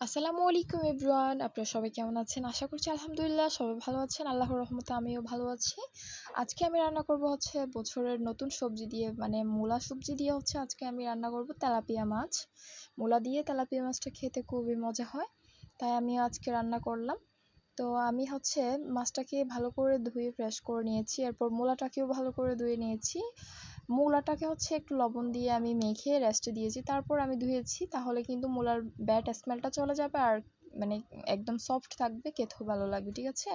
আসসালামু আলাইকুম এভরিওয়ান, আপনারা সবাই কেমন আছেন? আশা করছি আলহামদুলিল্লাহ সবাই ভালো আছেন। আল্লাহর রহমতে আমিও ভালো আছি। আজকে আমি রান্না করব হচ্ছে বছরের নতুন সবজি দিয়ে মানে মূলা সবজি দিয়ে হচ্ছে আজকে আমি রান্না করব তেলাপিয়া মাছ। মূলা দিয়ে তেলাপিয়া মাছটা খেতে খুবই মজা হয়, তাই আমি আজকে রান্না করলাম। তো আমি হচ্ছে মাছটাকে ভালো করে ধুয়ে ফ্রেশ করে নিয়েছি, এরপর মূলাটাকেও ভালো করে ধুয়ে নিয়েছি। মূলাটাকে হচ্ছে একটু লবণ দিয়ে আমি মেখে রেস্টে দিয়েছি। তারপর আমি ধুয়েছি, তাহলে কিন্তু মূলার ব্যাড স্মেলটা চলে যাবে আর মানে একদম সফট থাকবে, খেতেও ভালো লাগবে, ঠিক আছে?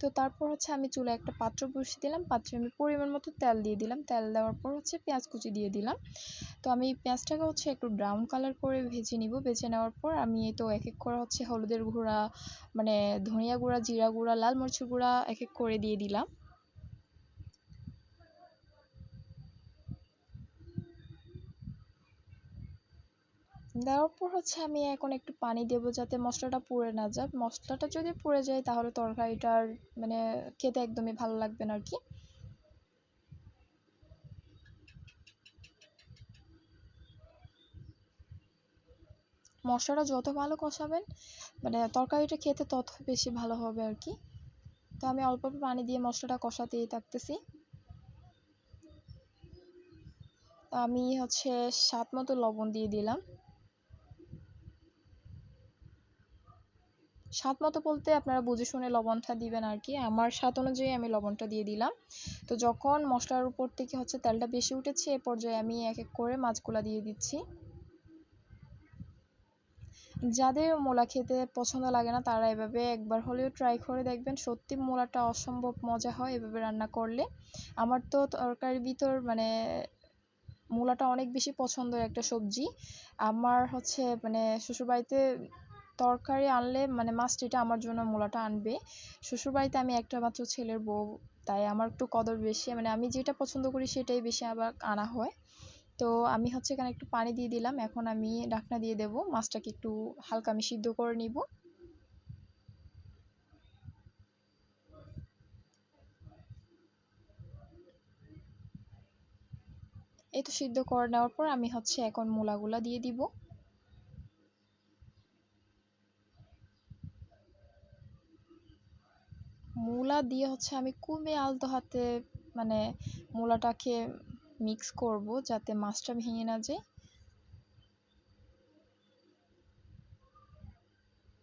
তো তারপর হচ্ছে আমি চুলে একটা পাত্র বসিয়ে দিলাম, পাত্রে আমি পরিমাণ মতো তেল দিয়ে দিলাম। তেল দেওয়ার পর হচ্ছে পেঁয়াজ কুচি দিয়ে দিলাম। তো আমি পেঁয়াজটাকে হচ্ছে একটু ব্রাউন কালার করে ভেজে নিব। ভেজে নেওয়ার পর আমি তো এক এক করে হচ্ছে হলুদের গুঁড়া মানে ধনিয়া গুঁড়া, জিরা গুঁড়া, লাল মরিচের গুঁড়া এক এক করে দিয়ে দিলাম। দেওয়ার পর হচ্ছে আমি এখন একটু পানি দেবো যাতে মশলাটা পুড়ে না যায় মশলাটা যদি পুড়ে যায় তাহলে তরকারিটার মানে খেতে একদমই ভালো লাগবে না আর কি। মশলাটা যত ভালো কষাবেন মানে তরকারিটা খেতে তত বেশি ভালো হবে আর কি। তো আমি অল্প অল্প পানি দিয়ে মশলাটা কষাতেই থাকতেছি। আমি হচ্ছে স্বাদ মতো লবণ দিয়ে দিলাম। স্বাদ মতো বলতে আপনারা বুঝে শুনে লবণটা দিবেন আর কি আমার স্বাদ অনুযায়ী আমি লবণটা দিয়ে দিলাম। তো যখন মশলার উপর থেকে হচ্ছে তেলটা বেশি উঠেছে, এ পর্যায়ে আমি এক এক করে মাছগুলা দিয়ে দিচ্ছি। যাদের মূলা খেতে পছন্দ লাগে না, তারা এভাবে একবার হলেও ট্রাই করে দেখবেন। সত্যি মূলাটা অসম্ভব মজা হয় এভাবে রান্না করলে। আমার তো তরকারির ভিতর মানে মূলাটা অনেক বেশি পছন্দের একটা সবজি। আমার হচ্ছে মানে শ্বশুরবাড়িতে তরকারি আনলে মানে মাছটিটা আমার জন্য মূলাটা আনবে। শ্বশুরবাড়িতে আমি একটা মাত্র ছেলের বউ, তাই আমার একটু কদর বেশি। মানে আমি যেটা পছন্দ করি সেটাই বেশি আবার আনা হয়। তো আমি হচ্ছে এখানে একটু পানি দিয়ে দিলাম। এখন আমি ঢাকনা দিয়ে দেব। মাছটাকে একটু হালকা আমি সিদ্ধ করে নিব। এই তো সিদ্ধ করে নেওয়ার পর আমি হচ্ছে এখন মূলাগুলা দিয়ে দিব। মূলা দিয়ে হচ্ছে আমি খুবই আলতো হাতে মানে মূলাটাকে মিক্স করব যাতে মাছটা ভেঙে না যায়।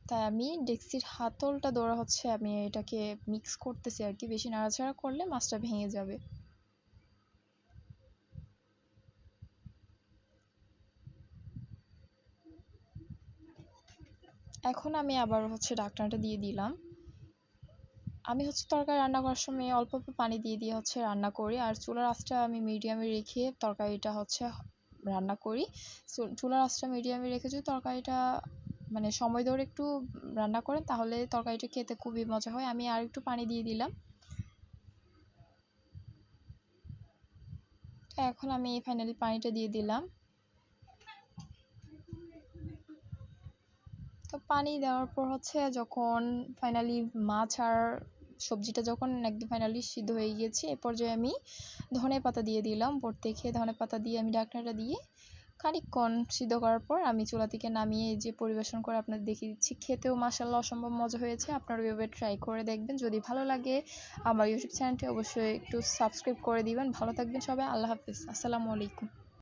তাই আমি ডেক্সির হাতলটা ধরে হচ্ছে আমি এটাকে মিক্স করতেছি আর কি, বেশি নাড়াচাড়া করলে মাছটা ভেঙে যাবে। এখন আমি আবার হচ্ছে ঢাকনাটা দিয়ে দিলাম। আমি হচ্ছে তরকারি রান্না করার সময় অল্প অল্প পানি দিয়ে দিয়ে হচ্ছে রান্না করি। আর চুলার আঁচটা আমি মিডিয়ামে রেখে তরকারিটা হচ্ছে রান্না করি। চুলার আঁচটা মিডিয়ামে রেখে যদি তরকারিটা মানে সময় ধরে একটু রান্না করেন, তাহলে তরকারিটা খেতে খুবই মজা হয়। আমি আর একটু পানি দিয়ে দিলাম। এখন আমি ফাইনালি পানিটা দিয়ে দিলাম। তো পানি দেওয়ার পর হচ্ছে যখন ফাইনালি মাছ আর সবজিটা যখন একদম ফাইনালি সিদ্ধ হয়ে গিয়েছে, এ পর্যায়ে আমি ধনে পাতা দিয়ে দিলাম। উপর থেকে ধনে পাতা দিয়ে আমি ঢাকনাটা দিয়ে খানিকক্ষণ সিদ্ধ করার পর আমি চুলা থেকে নামিয়ে যে পরিবেশন করে আপনাদের দেখিয়ে দিচ্ছি। খেতেও মাসাল্লাহ অসম্ভব মজা হয়েছে। আপনারা এভাবে ট্রাই করে দেখবেন। যদি ভালো লাগে আমার ইউটিউব চ্যানেলটি অবশ্যই একটু সাবস্ক্রাইব করে দিবেন। ভালো থাকবেন সবাই। আল্লাহ হাফিজ। আসসালামু আলাইকুম।